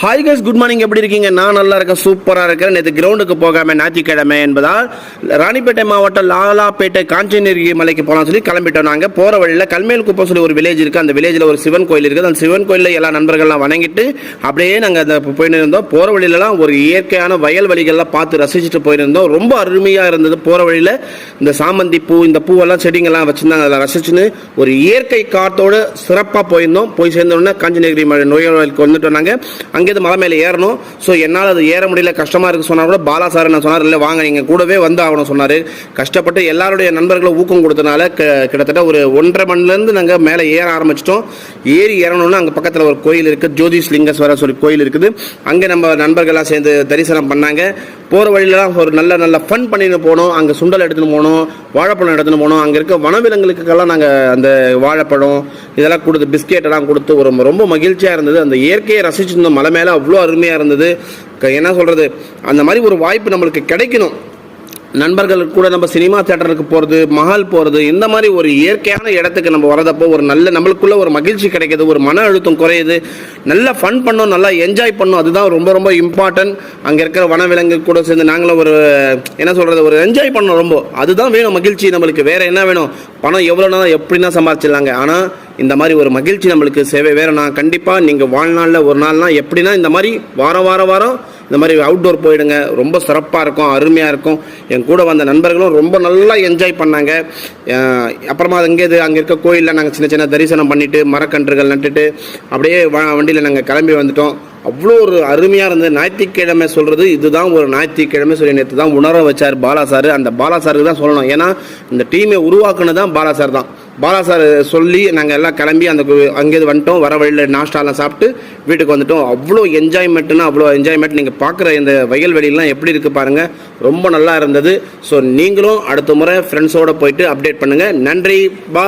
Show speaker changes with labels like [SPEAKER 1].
[SPEAKER 1] Hi guys good morning எப்படி இருக்கீங்க? நான் நல்லா இருக்கேன் சூப்பராக இருக்கேன் நேற்று கிரவுண்டுக்கு போகாம ஞாயிற்றுக்கிழமை என்பதால் ராணிப்பேட்டை மாவட்டம் லாலாப்பேட்டை காஞ்சனகிரி மலைக்கு போகலாம் சொல்லி கிளம்பிட்டோம் நாங்கள் போகிற வழியில் கல்மேல் குப்பம் சொல்லி ஒரு வில்லேஜ் இருக்குது அந்த வில்லேஜில் ஒரு சிவன் கோயில் இருக்குது. அந்த சிவன் கோயிலில் எல்லா நண்பர்கள்லாம் வணங்கிட்டு அப்படியே நாங்கள் அந்த போயின்னு இருந்தோம். போகிற வழியிலலாம் ஒரு இயற்கையான வயல் வழிகள்லாம் பார்த்து ரசிச்சுட்டு போயிருந்தோம் ரொம்ப அருமையாக இருந்தது. போகிற வழியில் இந்த சாமந்தி பூ இந்த பூவெல்லாம் செடிங்கெல்லாம் வச்சுருந்தாங்க. அதில் ரசிச்சுன்னு ஒரு இயற்கை காத்தோடு சிறப்பாக போயிருந்தோம். போய் சேர்ந்தோடனே உடனே மலை நோயாளிக்கு வந்துட்டோம் நாங்கள் அங்கேருந்து மலை மேலே ஏறணும். ஸோ என்னால் அது ஏற முடியல கஷ்டமாக இருக்குது சொன்னால் கூட பாலா சார் என்ன சொன்னார் இல்லை வாங்க நீங்கள் கூடவே வந்து ஆகணும் சொன்னார். கஷ்டப்பட்டு எல்லாருடைய நண்பர்களும் ஊக்கம் கொடுத்தனால க- கிட்டத்தட்ட ஒரு ஒன்றரை மணிலேருந்து நாங்கள் மேலே ஏற ஆரம்பிச்சிட்டோம். ஏறி ஏறணும்னா அங்கே பக்கத்தில் ஒரு கோயில் இருக்குது ஜோதிஷ் லிங்கஸ்வரர் சொல்லி கோயில் இருக்குது. அங்கே நம்ம நண்பர்கள்லாம் சேர்ந்து தரிசனம் பண்ணாங்க. போகிற வழியிலலாம் ஒரு நல்ல நல்ல ஃபன் பண்ணிட்டு போனோம். அங்கே சுண்டல் எடுத்துன்னு போனோம் வாழைப்பழம் எடுத்துன்னு போனோம். அங்கே இருக்க வனவிலங்குகளுக்கெல்லாம் நாங்கள் அந்த வாழைப்பழம் இதெல்லாம் கொடுத்து பிஸ்கெட் எல்லாம் கொடுத்து ஒரு ரொம்ப மகிழ்ச்சியாக இருந்தது. அந்த இயற்கையை ரசிச்சிருந்தோம். மலை மேலே அவ்வளோ அருமையாக இருந்தது. க- என்ன சொல்கிறது அந்த மாதிரி ஒரு வாய்ப்பு நம்மளுக்கு கிடைக்கணும். நண்பர்கள் கூட நம்ம சினிமா தேட்டருக்கு போகிறது மஹால் போகிறது இந்த மாதிரி ஒரு இயற்கையான இடத்துக்கு நம்ம வரதப்போ ஒரு நல்ல நம்மளுக்குள்ள ஒரு மகிழ்ச்சி கிடைக்குது ஒரு மன அழுத்தம் குறையுது. நல்லா ஃபன் பண்ணோம் நல்லா என்ஜாய் பண்ணோம். அதுதான் ரொம்ப ரொம்ப இம்பார்ட்டன்ட் அங்கே இருக்கிற வனவிலங்கு கூட சேர்ந்து நாங்களும் ஒரு என்ன சொல்கிறது ஒரு என்ஜாய் பண்ணோம் ரொம்ப. அதுதான் வேணும் மகிழ்ச்சி நம்மளுக்கு. வேறு என்ன வேணும்? பணம் எவ்வளோனா எப்படின்னா சம்பாதிச்சிடலாங்க ஆனால் இந்த மாதிரி ஒரு மகிழ்ச்சி நம்மளுக்கு சேவை வேணும்னா கண்டிப்பாக நீங்கள் வாழ்நாளில் ஒரு நாள்னால் எப்படின்னா இந்த மாதிரி வாரம் வாரம் வாரம் இந்த மாதிரி அவுட்டோர் போயிடுங்க. ரொம்ப சிறப்பாக இருக்கும் அருமையாக இருக்கும். என் கூட வந்த நண்பர்களும் ரொம்ப நல்லா என்ஜாய் பண்ணாங்க. அப்புறமா அப்புறமா அங்கே அங்கே இருக்க கோயிலில் நாங்கள் சின்ன சின்ன தரிசனம் பண்ணிவிட்டு மரக்கன்றுகள் நட்டுட்டு அப்படியே வண்டியில் நாங்கள் கிளம்பி வந்துட்டோம். அவ்வளோ ஒரு அருமையாக இருந்தது. ஞாயிற்றுக்கிழமை சொல்கிறது இதுதான் ஒரு ஞாயிற்றுக்கிழமை சொல்லி நேற்று தான் உணர வச்சார் பாலா சார். அந்த பாலா சாருக்கு தான் சொல்லணும். ஏன்னா இந்த டீமை உருவாக்குனது தான் பாலா சார் தான். பாலா சார் சொல்லி நாங்கள் எல்லாம் கிளம்பி அந்த அங்கேயிருந்து அங்கேருந்து வந்துட்டோம். வர வழியில் நாஷ்டாலாம் சாப்பிட்டு வீட்டுக்கு வந்துட்டோம். அவ்வளோ என்ஜாய்மெண்ட்னா அவ்வளோ என்ஜாய்மெண்ட் நீங்கள் பார்க்குற இந்த வயல்வெளியெல்லாம் எப்படி இருக்குது பாருங்கள் ரொம்ப நல்லா இருந்தது. ஸோ நீங்களும் அடுத்த முறை ஃப்ரெண்ட்ஸோடு போயிட்டு அப்டேட் பண்ணுங்கள் நன்றி. பா